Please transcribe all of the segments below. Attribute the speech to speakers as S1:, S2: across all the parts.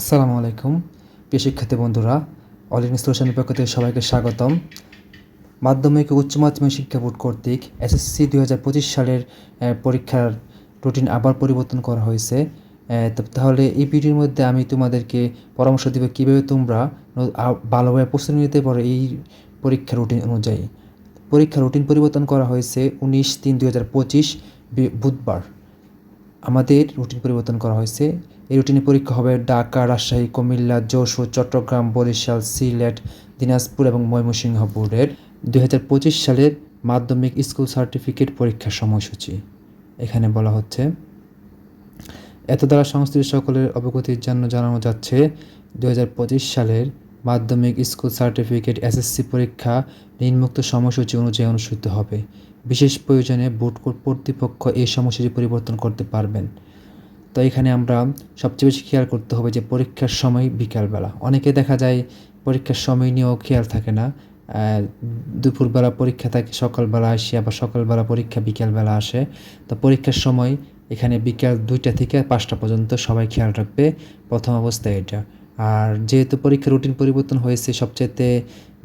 S1: আসসালামু আলাইকুম, প্রিয় শিক্ষার্থী বন্ধুরা অল ইন সলিউশনের পক্ষ থেকে সবাইকে স্বাগতম। মাধ্যমিক উচ্চ মাধ্যমিক শিক্ষা বোর্ড কর্তৃক এসএসসি দুই হাজার পঁচিশ সালের পরীক্ষার রুটিন আবার পরিবর্তন করা হয়েছে। তাহলে এই ভিডিওর মধ্যে আমি তোমাদেরকে পরামর্শ দেবো কীভাবে তোমরা ভালোভাবে প্রস্তুতি নিতে পারো এই পরীক্ষার রুটিন অনুযায়ী। পরীক্ষার রুটিন পরিবর্তন করা হয়েছে উনিশ তিন দুই হাজার পঁচিশ বুধবার। আমাদের রুটিন পরিবর্তন করা হয়েছে এই রুটিনে পরীক্ষা হবে ঢাকা, রাজশাহী, কুমিল্লা, যশোর, চট্টগ্রাম, বরিশাল, সিলেট, দিনাজপুর এবং ময়মনসিংহ বোর্ডের দুই হাজার পঁচিশ সালের মাধ্যমিক স্কুল সার্টিফিকেট পরীক্ষার সময়সূচি। এখানে বলা হচ্ছে এত দ্বারা সংশ্লিষ্ট সকলের অবগতির জন্য জানানো যাচ্ছে, দুই হাজার পঁচিশ সালের মাধ্যমিক স্কুল সার্টিফিকেট এসএসসি পরীক্ষা নিম্নোক্ত সময়সূচি অনুযায়ী অনুষ্ঠিত হবে। বিশেষ প্রয়োজনে বোর্ড কর্তৃপক্ষ এই সময়সূচি পরিবর্তন করতে পারবেন। তো এখানে আমরা সবচেয়ে বেশি খেয়াল করতে হবে যে পরীক্ষার সময় বিকালবেলা। অনেকে দেখা যায় পরীক্ষার সময় নিয়েও খেয়াল থাকে না। দুপুরবেলা পরীক্ষা থাকে, সকালবেলা আসে, আবার সকালবেলা পরীক্ষা বিকালবেলা আসে। তো পরীক্ষার সময় এখানে বিকাল দুইটা থেকে পাঁচটা পর্যন্ত সবাই খেয়াল রাখবে। প্রথম অবস্থায় এটা। আর যেহেতু পরীক্ষার রুটিন পরিবর্তন হয়েছে, সবচাইতে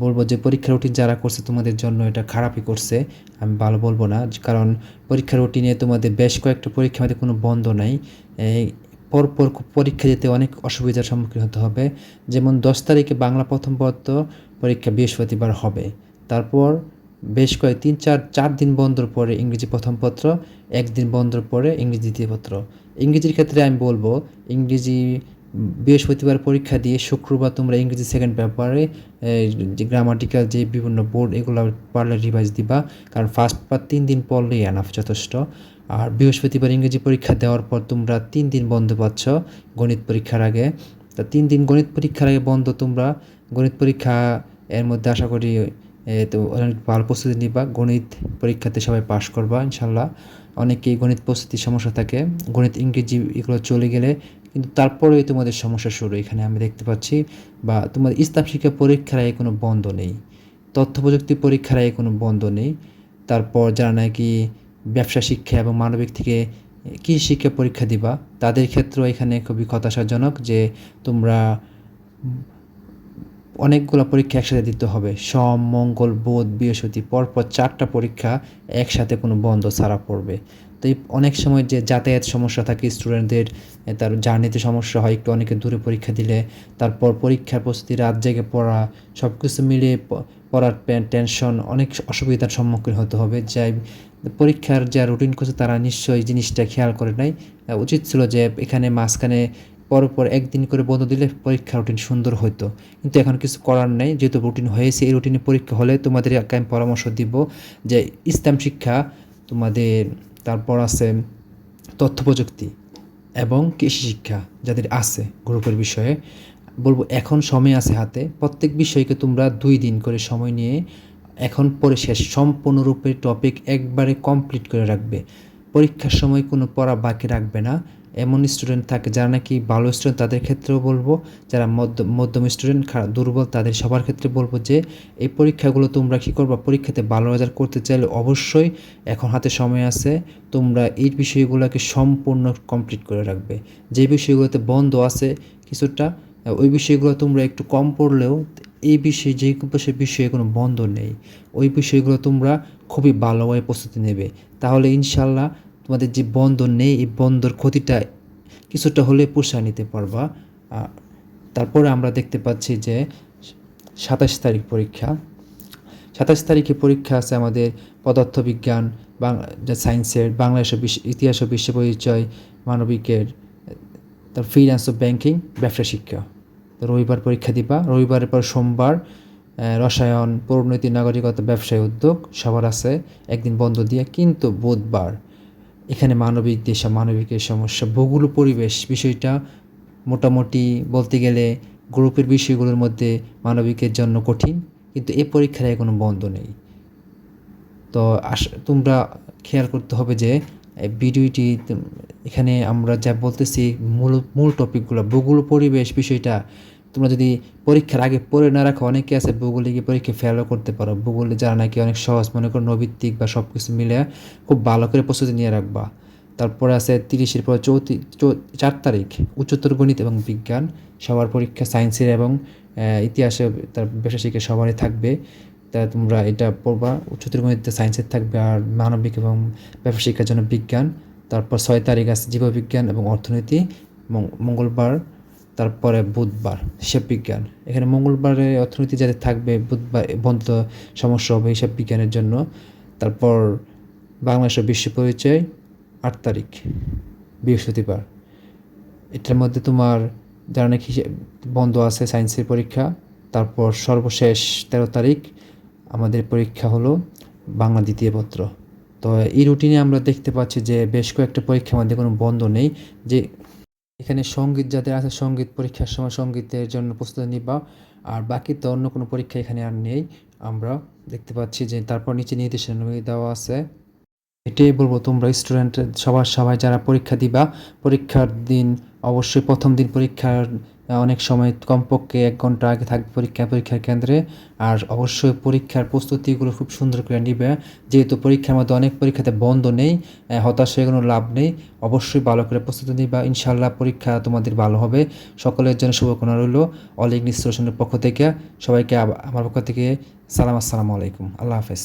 S1: বলব যে পরীক্ষার রুটিন যারা করছে তোমাদের জন্য এটা খারাপই করছে, আমি ভালো বলব না। কারণ পরীক্ষার রুটিনে তোমাদের বেশ কয়েকটা পরীক্ষা মধ্যে কোনো বন্ধ নাই। পরপর পরীক্ষা দিতে অনেক অসুবিধার সম্মুখীন হতে হবে। যেমন দশ তারিখে বাংলা প্রথম পত্র পরীক্ষা বৃহস্পতিবার হবে। তারপর বেশ কয়েক তিন, চার চার দিন বন্ধর পরে ইংরেজি প্রথম পত্র একদিন বন্ধর পরে ইংরেজি দ্বিতীয় পত্র। ইংরেজির ক্ষেত্রে আমি বলব, ইংরেজি বৃহস্পতিবার পরীক্ষা দিয়ে শুক্রবার তোমরা ইংরেজি সেকেন্ড পেপারে যে গ্রামাটিক্যাল যে বিভিন্ন বোর্ড এগুলো পারলে রিভাইজ দিবা। কারণ ফার্স্ট পেপার তিন দিন পড়লেই এনাফ যথেষ্ট। আর বৃহস্পতিবার ইংরেজি পরীক্ষা দেওয়ার পর তোমরা তিন দিন বন্ধ পাচ্ছ গণিত পরীক্ষার আগে। তা তিন দিন গণিত পরীক্ষার আগে বন্ধ তোমরা। গণিত পরীক্ষা এর মধ্যে আশা করি তো অনেক ভালো প্রস্তুতি নিবা। গণিত পরীক্ষাতে সবাই পাশ করবা, ইনশাল্লাহ। অনেকেই গণিত প্রস্তুতির সমস্যা থাকে। গণিত, ইংরেজি এগুলো চলে গেলে কিন্তু তারপরেই তোমাদের সমস্যা শুরু। এখানে আমি দেখতে পাচ্ছি, বা তোমাদের ইসলাম শিক্ষা পরীক্ষার আগে কোনো বন্ধ নেই। তথ্য প্রযুক্তি পরীক্ষার আগে কোনো বন্ধ নেই। তারপর যারা নাকি ব্যবসা শিক্ষা এবং মানবিক থেকে কৃষি শিক্ষা পরীক্ষা দিবা, তাদের ক্ষেত্রেও এখানে খুবই হতাশাজনক যে তোমরা অনেকগুলো পরীক্ষা একসাথে দিতে হবে। সম, মঙ্গল, বোধ, বৃহস্পতি, পরপর চারটা পরীক্ষা একসাথে কোনো বন্ধ ছাড়া পড়বে। তো এই অনেক সময় যে যাতায়াত সমস্যা থাকে স্টুডেন্টদের তার জার্নিতে সমস্যা হয়, একটু অনেকে দূরে পরীক্ষা দিলে, তারপর পরীক্ষার প্রস্তুতি, রাত জেগে পড়া সব কিছু মিলিয়ে পড়ার টেনশন অনেক অসুবিধার সম্মুখীন হতে হবে। যাই পরীক্ষার যা রুটিন করছে তারা নিশ্চয়ই জিনিসটা খেয়াল করে নাই। উচিত ছিল যে এখানে মাঝখানে পরপর একদিন করে বন্ধ দিলে পরীক্ষা রুটিন সুন্দর হতো কিন্তু এখন কিছু করার নেই, যেহেতু রুটিন হয়েছে, এই রুটিনে পরীক্ষা হলে তোমাদের আমি পরামর্শ দিব যে ইসলাম শিক্ষা, তোমাদের তারপর আছে তথ্য প্রযুক্তি এবং কৃষি শিক্ষা যাদের আছে গ্রুপের বিষয়ে। বলব এখন সময় আছে হাতে, প্রত্যেক বিষয়কে তোমরা দুই দিন করে সময় নিয়ে এখন পরে শেষ, সম্পূর্ণরূপে টপিক একবারে কমপ্লিট করে রাখবে। পরীক্ষার সময় কোনো পড়া বাকি রাখবে না। এমন স্টুডেন্ট থাকে যারা নাকি ভালো স্টুডেন্ট তাদের ক্ষেত্রেও বলব, যারা মধ্য- মধ্যম স্টুডেন্ট দুর্বল তাদের সবার ক্ষেত্রে বলব যে, এই পরীক্ষাগুলো তোমরা কী করবা? পরীক্ষাতে ভালো রেজাল্ট করতে চাইলে অবশ্যই এখন হাতে সময় আছে, তোমরা এই বিষয়গুলোকে সম্পূর্ণ কমপ্লিট করে রাখবে। যে বিষয়গুলোতে বন্ধ আছে কিছুটা, ওই বিষয়গুলো তোমরা একটু কম পড়লেও এই বিষয়ে, যে সে বিষয়ে কোনো বন্ধ নেই, ওই বিষয়গুলো তোমরা খুবই ভালোভাবে প্রস্তুতি নেবে। তাহলে ইনশাল্লাহ তোমাদের যে বন্ধ নেই, এই বন্ধর ক্ষতিটা কিছুটা হলে পোষায় নিতে পারবা। তারপরে আমরা দেখতে পাচ্ছি যে সাতাশ তারিখ পরীক্ষা। সাতাশ তারিখে পরীক্ষা আছে আমাদের পদার্থবিজ্ঞান, বাংলা সায়েন্সের বাংলাদেশের বিশ্ব, ইতিহাস ও বিশ্ব পরিচয়, মানবিকের, তার ফ্রিল্যান্স ও ব্যাংকিং ব্যবসা শিক্ষা। তো রবিবার পরীক্ষা দিবা। রবিবারের পর সোমবার রসায়ন পরিণতি নাগরিকতা, ব্যবসায় উদ্যোগ সবার আছে। একদিন বন্ধ দিয়ে, কিন্তু বুধবার এখানে মানবিক দেশ, মানবিকের সমস্যা, ভূগোল, পরিবেশ বিষয়টা মোটামুটি বলতে গেলে গ্রুপের বিষয়গুলোর মধ্যে মানবিকের জন্য কঠিন, কিন্তু এ পরীক্ষার আগে কোনো বন্ধ নেই। তো আস তোমরা খেয়াল করতে হবে যে ভিডিওটি এখানে আমরা যা বলতেছি মূল মূল টপিকগুলো ভূগোল, পরিবেশ বিষয়টা তোমরা যদি পরীক্ষার আগে পড়ে না রাখো, অনেকে আছে ভূগোলে গিয়ে পরীক্ষা ফেলও করতে পারো। ভূগোলে যারা নাকি অনেক সহজ, মনে করো নৈবিত্তিক বা সব কিছু মিলে খুব ভালো করে প্রস্তুতি নিয়ে রাখবা। তারপরে আছে তিরিশের পর চৌতি চার তারিখ, উচ্চতর গণিত এবং বিজ্ঞান। সবার পরীক্ষা সায়েন্সের এবং ইতিহাসে তার শিক্ষা সবারই থাকবে। তা তোমরা এটা পড়বা। উচ্চতর গণিত সায়েন্সের থাকবে আর মানবিক এবং ব্যবসা শিক্ষার জন্য বিজ্ঞান। তারপর ছয় তারিখ আছে জীববিজ্ঞান এবং অর্থনীতি। মঙ্গলবার তারপরে বুধবার হিসাব বিজ্ঞান। এখানে মঙ্গলবারে অর্থনীতি যাতে থাকবে, বুধবার বন্ধ সমস্যা হবে হিসাব বিজ্ঞানের জন্য। তারপর বাংলাদেশের বিশ্ব পরিচয়, আট তারিখ, বৃহস্পতিবার। এটার মধ্যে তোমার যারা নাকি বন্ধ আছে সায়েন্সের পরীক্ষা, তারপর সর্বশেষ তেরো তারিখ, আমাদের পরীক্ষা হলো বাংলা দ্বিতীয় পত্র। তো এই রুটিনে আমরা দেখতে পাচ্ছি যে বেশ কয়েকটা পরীক্ষার মধ্যে কোনো বন্ধ নেই। যে এখানে সংগীত যাদের আছে, সংগীত পরীক্ষার সময় সঙ্গীতের জন্য প্রস্তুতি নিবা। আর বাকি তো অন্য কোনো পরীক্ষা এখানে আর নেই। আমরা দেখতে পাচ্ছি যে তারপর নিচে নির্দেশনা দেওয়া আছে। এটাই বলব, তোমরা স্টুডেন্ট সবার সবাই যারা পরীক্ষা দিবা, পরীক্ষার দিন, অবশ্যই প্রথম দিন পরীক্ষার অনেক সময় কমপক্ষে এক ঘণ্টা আগে থাকবে পরীক্ষা পরীক্ষার কেন্দ্রে। আর অবশ্যই পরীক্ষার প্রস্তুতিগুলো খুব সুন্দর করে নিবে। যেহেতু পরীক্ষার মধ্যে অনেক পরীক্ষাতে বন্ধ নেই হতাশ হয়ে কোনো লাভ নেই। অবশ্যই ভালো করে প্রস্তুতি নিবা। ইনশাল্লাহ পরীক্ষা তোমাদের ভালো হবে। সকলের জন্য শুভকামনা রইল অল ইংলিশ পক্ষ থেকে। সবাইকে আমার পক্ষ থেকে সালাম আসসালামু আলাইকুম। আল্লাহ হাফেজ।